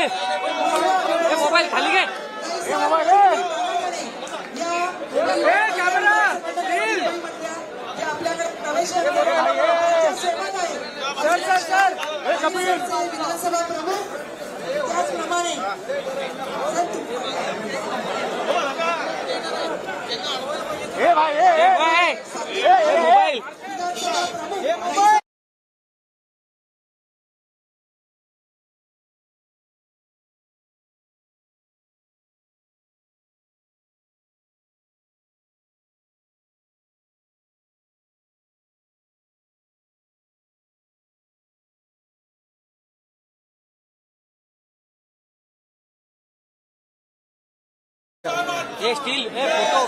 हे। मोबाईल खाली घे विधानसभा प्रमुख त्याचप्रमाणे हे मोबाईल हे मोबाईल विधानसभा प्रमुख हे स्टील हे फोटो.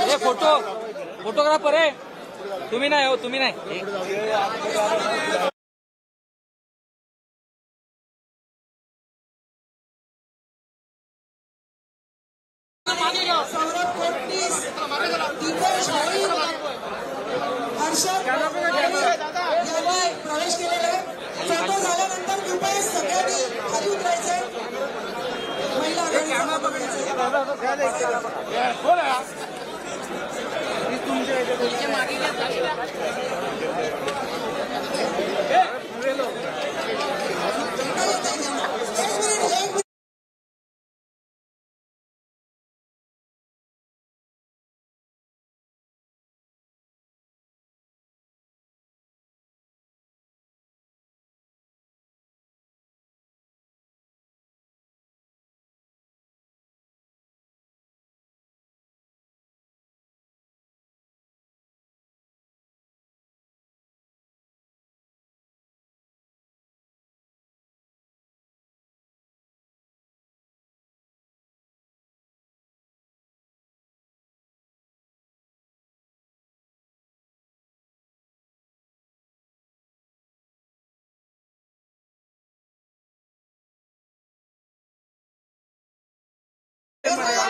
हे फोटो. फोटोग्राफर आहे तुम्ही नाही हो तुम्ही नाही. हे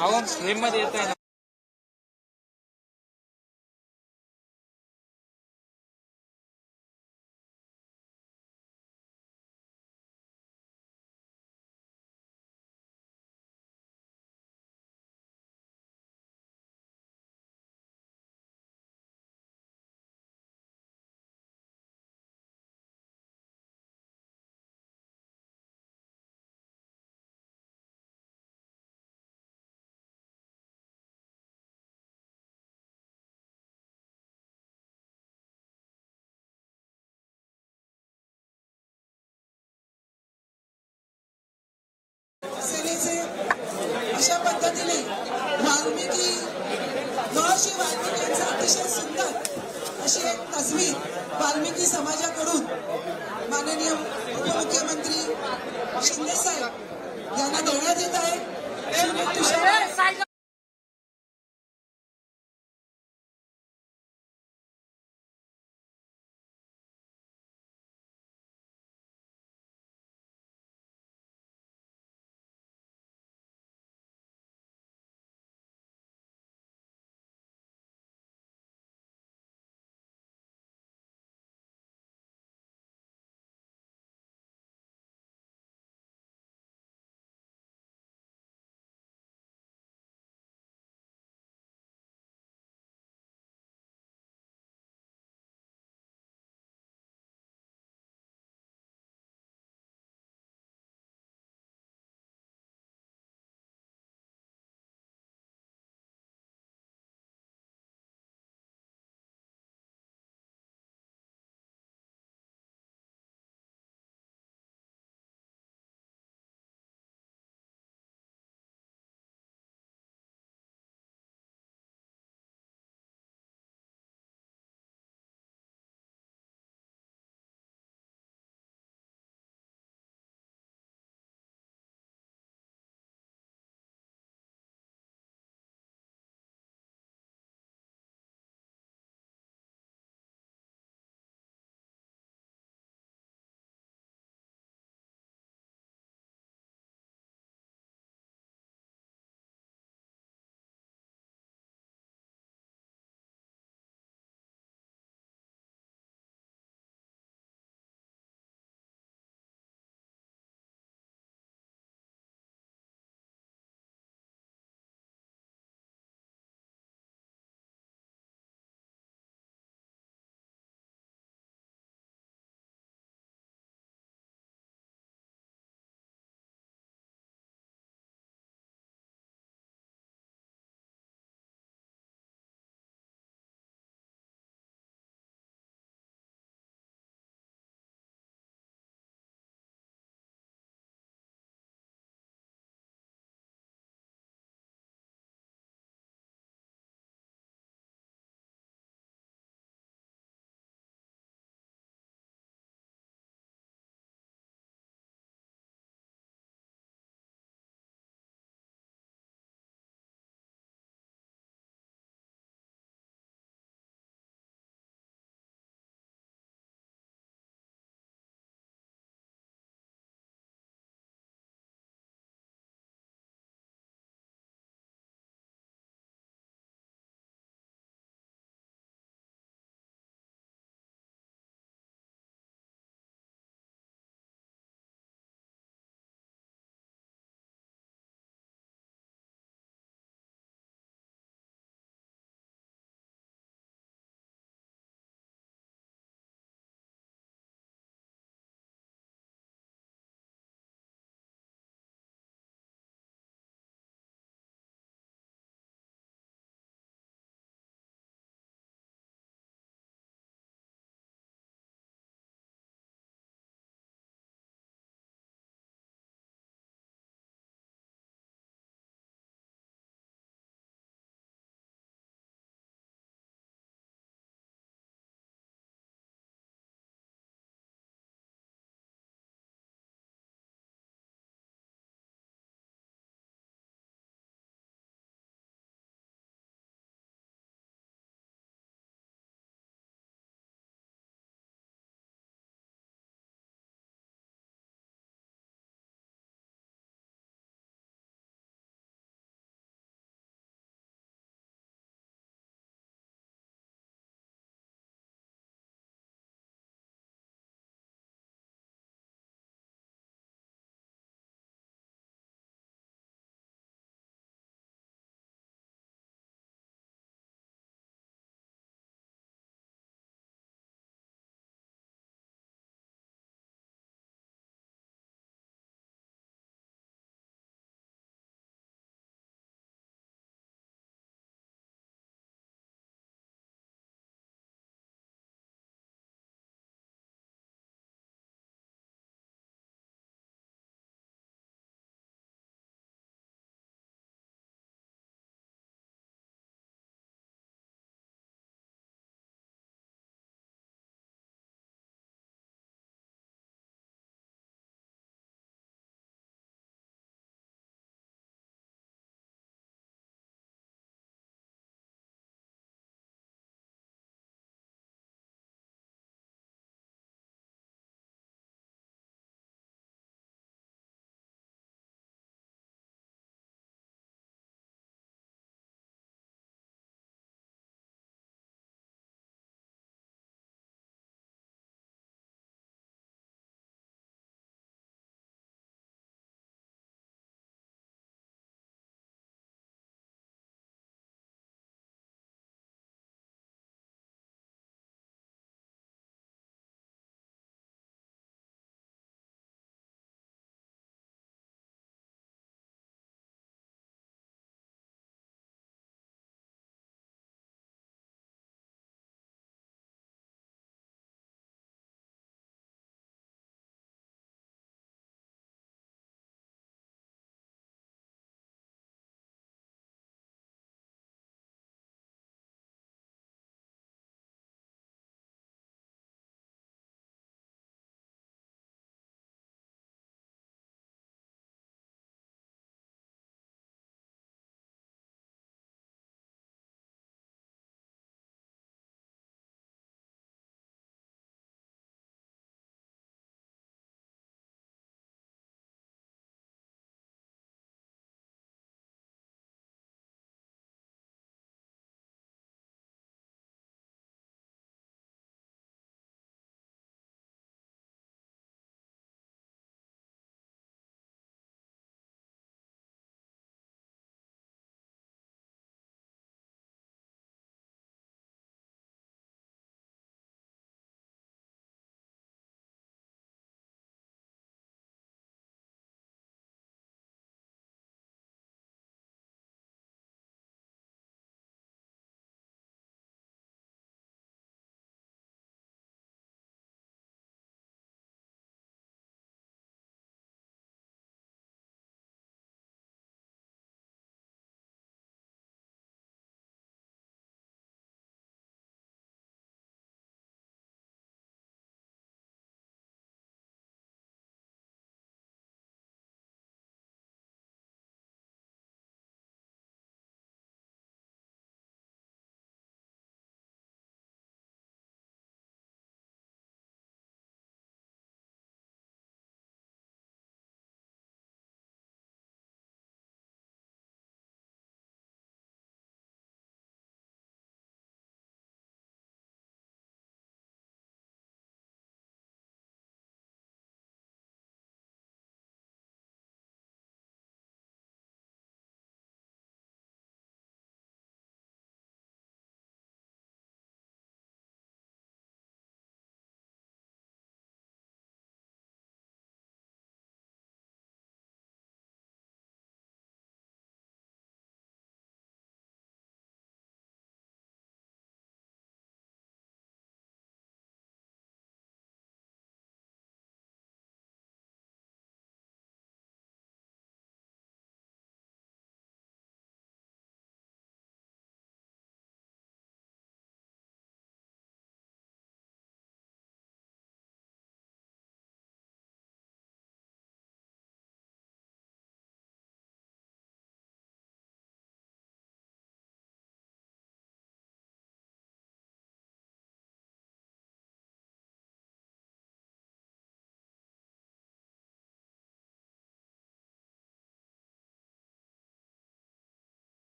Algunos, ni más de. सेनेचे अशा पद्धतीने वाल्मिकी महर्षी वाल्मिकी यांचं अतिशय सुंदर अशी एक तस्वीर वाल्मिकी समाजाकडून माननीय उपमुख्यमंत्री शिंदे साहेब यांना देण्यात येत आहे.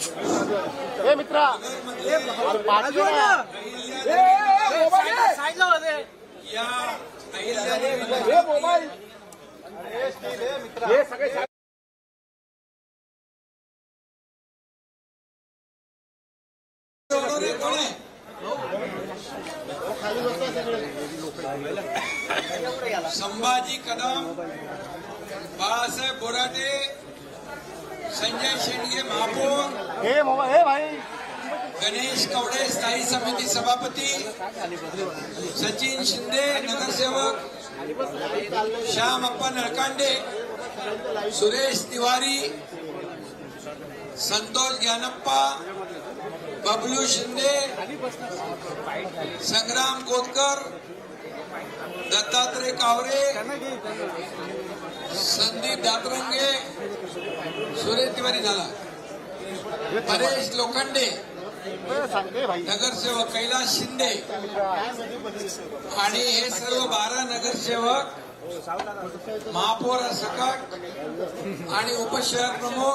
ए मित्रा. अरे पाचवी ना. ए मोबाईल हे सगळे संभाजी कदम बाळासाहेब बोराटे संजय शेंडगे महापौर. हे हे भाई. गणेश कवडे स्थायी समिती सभापती. सचिन शिंदे नगरसेवक. श्याम अप्पा नळकांडे. सुरेश तिवारी. संतोष ज्ञानप्पा. बबलू शिंदे. संग्राम कोतकर दत्तात्रय कावरे. संदीप दातरंगे. सुरेश तिवारी झाला. परेश लोखंडे. नगरसेवक कैलास शिंदे. आणि हे सर्व बारा नगरसेवक महापौर सकट आणि उपशहर प्रमुख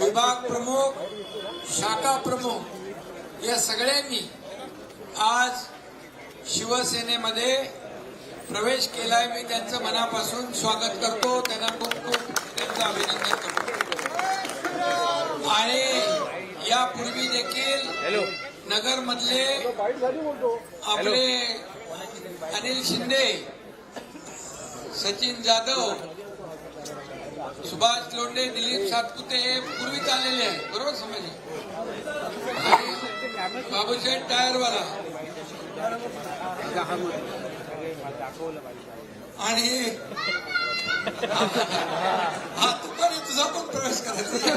विभाग प्रमुख शाखा प्रमुख या सगळ्यांनी आज शिवसेनेमध्ये प्रवेश केलाय. मी त्यांचं मनापासून स्वागत करतो. त्यांना खूप खूप त्यांचं अभिनंदन करतो आणि यापूर्वी देखील नगर मधले आपले अनिल शिंदे सचिन जाधव सुभाष लोंढे दिलीप सातपुते हे पूर्वीच आलेले आहेत. बरोबर समजले आणि बाबूसाहेब टायरवाला आणि हा तू पण तुझा पण प्रवेश करायचा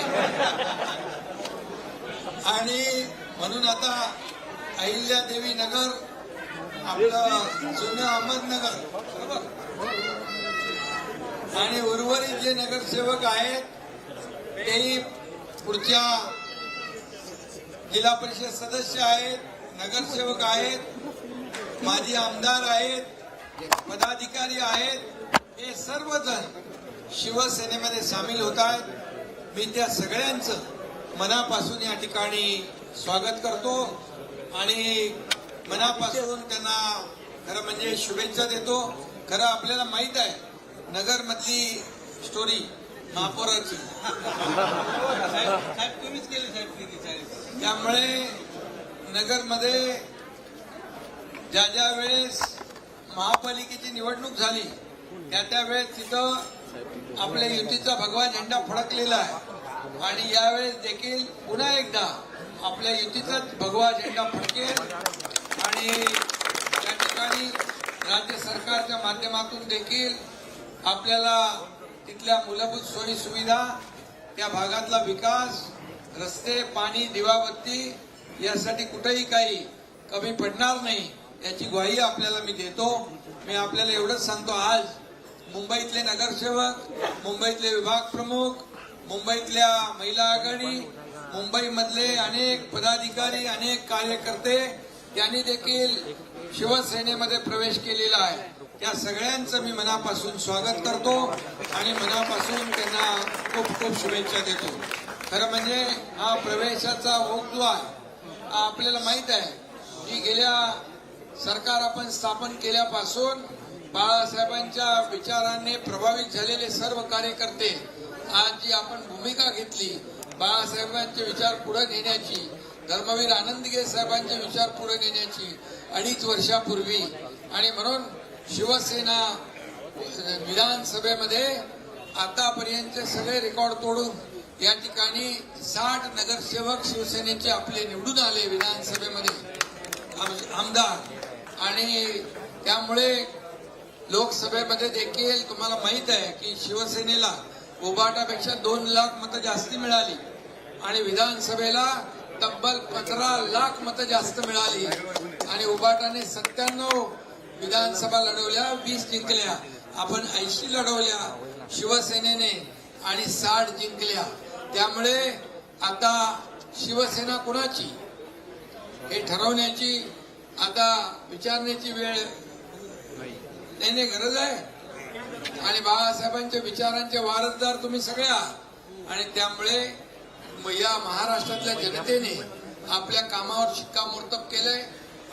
आणि म्हणून आता अहिल्या देवी नगर आपलं जुनं अहमदनगर बरोबर? आणि उर्वरित जे नगरसेवक आहेत तेही पुढच्या जिल्हा परिषद सदस्य आहेत नगरसेवक आहेत माजी आमदार आहेत पदाधिकारी आहेत हे सर्वजण शिवसेनेमध्ये सामील होत आहेत. मी त्या सगळ्यांचं मनापासून या ठिकाणी स्वागत करतो आणि मनापासून त्यांना खरं म्हणजे शुभेच्छा देतो. खरं आपल्याला माहीत आहे नगर मधली स्टोरी महापौराची त्यामुळे नगरमध्ये ज्या ज्या वेळेस महापालिकेची निवडणूक झाली त्या त्यावेळेस तिथं आपल्या युतीचा भगवा झेंडा फडकलेला आहे. आणि यावेळेस देखील पुन्हा एकदा आपल्या युतीचाच भगवा झेंडा फडकेल. आणि त्या ठिकाणी राज्य सरकारच्या माध्यमातून देखील आपल्याला तिथल्या मूलभूत सोयी सुविधा त्या भागातला विकास रस्ते पाणी दिवाबत्ती यासाठी कुठेही काही कमी पडणार नाही याची ग्वाही आपल्याला मी देतो. मी आपल्याला एवढंच सांगतो आज. मुंबईतले नगरसेवक मुंबईतले विभाग प्रमुख मुंबईतल्या महिला आघाडी मुंबईमधले अनेक पदाधिकारी अनेक कार्यकर्ते त्यांनी देखील शिवसेनेमध्ये प्रवेश केलेला आहे. त्या सगळ्यांचं मी मनापासून स्वागत करतो आणि मनापासून त्यांना खूप खूप शुभेच्छा देतो. खरं म्हणजे हा प्रवेशाचा ओघ जो आहे हा आपल्याला माहीत आहे की गेल्या सरकार आपण स्थापन केल्यापासून बाळासाहेबांच्या विचाराने प्रभावित झालेले सर्व कार्यकर्ते आज जी आपण भूमिका घेतली बाळासाहेबांचे विचार पुढे नेण्याची धर्मवीर आनंदगे साहेबांचे विचार पुढे नेण्याची अडीच वर्षापूर्वी आणि म्हणून शिवसेना विधानसभेमध्ये आतापर्यंतचे सगळे रेकॉर्ड तोडून या ठिकाणी साठ नगरसेवक शिवसेनेचे आपले निवडून आले विधानसभेमध्ये आम- आमदार. आणि त्यामुळे लोकसभेमध्ये देखील तुम्हाला माहीत आहे की शिवसेनेला उबाटापेक्षा दोन लाख मतं जास्ती मिळाली आणि विधानसभेला तब्बल पंधरा लाख मतं जास्त मिळाली. आणि उबाटाने सत्त्याण्णव विधानसभा लढवल्या वीस जिंकल्या. आपण ऐंशी लढवल्या शिवसेनेने आणि साठ जिंकल्या. त्यामुळे आता शिवसेना कुणाची? हे ठरवण्याची आता विचारण्याची वेळ नाही गरज आहे. आणि बाळासाहेबांच्या विचारांचे वारसदार तुम्ही सगळे आहात. आणि त्यामुळे या महाराष्ट्रातल्या जनतेने आपल्या कामावर शिक्कामोर्तब केलंय.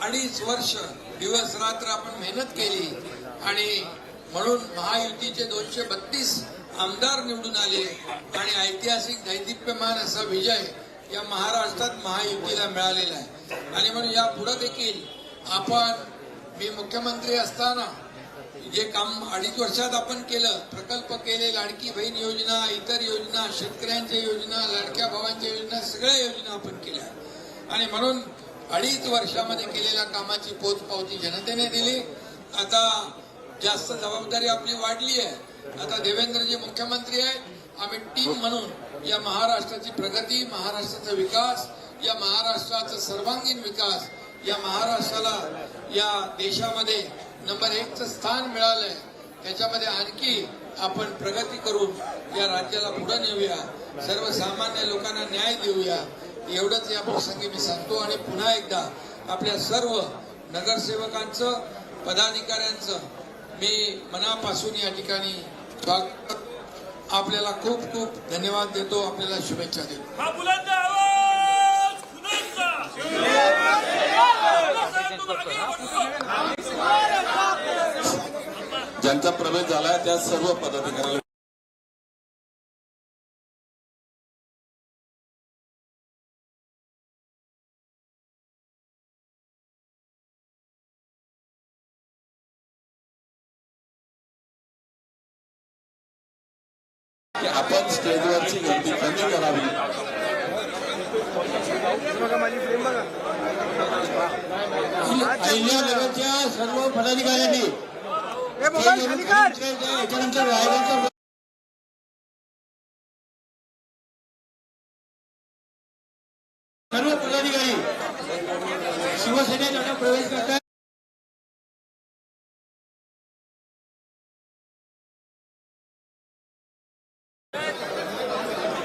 अडीच वर्ष दिवस रात्र आपण मेहनत केली. आणि म्हणून महायुतीचे दोनशे बत्तीस आमदार निवडून आले. आणि ऐतिहासिक दैदिप्यमान असा विजय या महाराष्ट्रात महायुतीला मिळालेला आहे. आणि म्हणून या पुढे देखील आपण मी मुख्यमंत्री असताना जे काम अडीच वर्षात आपण केलं. प्रकल्प केले लाडकी बहीण योजना इतर योजना शेतकऱ्यांच्या योजना लाडक्या भावांच्या योजना सगळ्या योजना आपण केल्या. आणि म्हणून अडीच वर्षामध्ये केलेल्या कामाची पोचपावती जनतेने दिली. आता जास्त जबाबदारी आपली वाढली आहे. आता देवेंद्रजी मुख्यमंत्री आहेत. आम्ही टीम म्हणून या महाराष्ट्राची प्रगती महाराष्ट्राचा विकास या महाराष्ट्राचा सर्वांगीण विकास या महाराष्ट्राला या देशामध्ये नंबर एकचं स्थान मिळालंय. त्याच्यामध्ये आणखी आपण प्रगती करून या राज्याला पुढे नेऊया. सर्वसामान्य लोकांना न्याय देऊया. एवढंच या प्रसंगी मी सांगतो आणि पुन्हा एकदा आपल्या सर्व नगरसेवकांचं पदाधिकाऱ्यांचं मी मनापासून या ठिकाणी आपल्याला खूप खूप धन्यवाद देतो. आपल्याला शुभेच्छा देतो. बाळासाहेब तू ज्यांचा प्रवेश झालाय त्या सर्व पदाधिकाऱ्यांना की आपण स्टेजवरची गर्दी कमी करावी. अहिल्यानगरच्या सर्व पदाधिकाऱ्यांनी याच्यानंतर रायगडचा सर्व पदाधिकारी शिवसेनेत आता प्रवेश करतात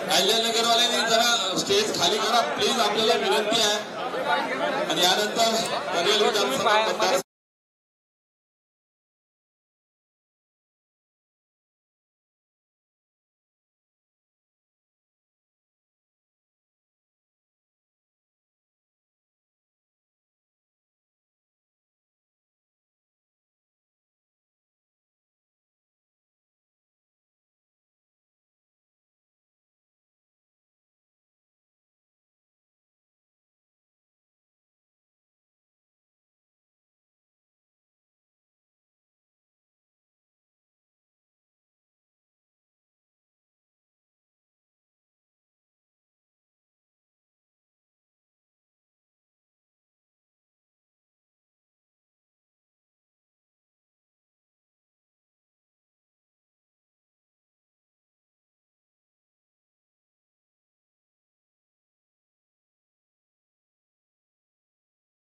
अहिल्यानगरवाल्यांनी जरा स्टेज खाली करा. प्लीज आपल्याला विनंती आहे. आणि यानंतर पनवेल विधानसभा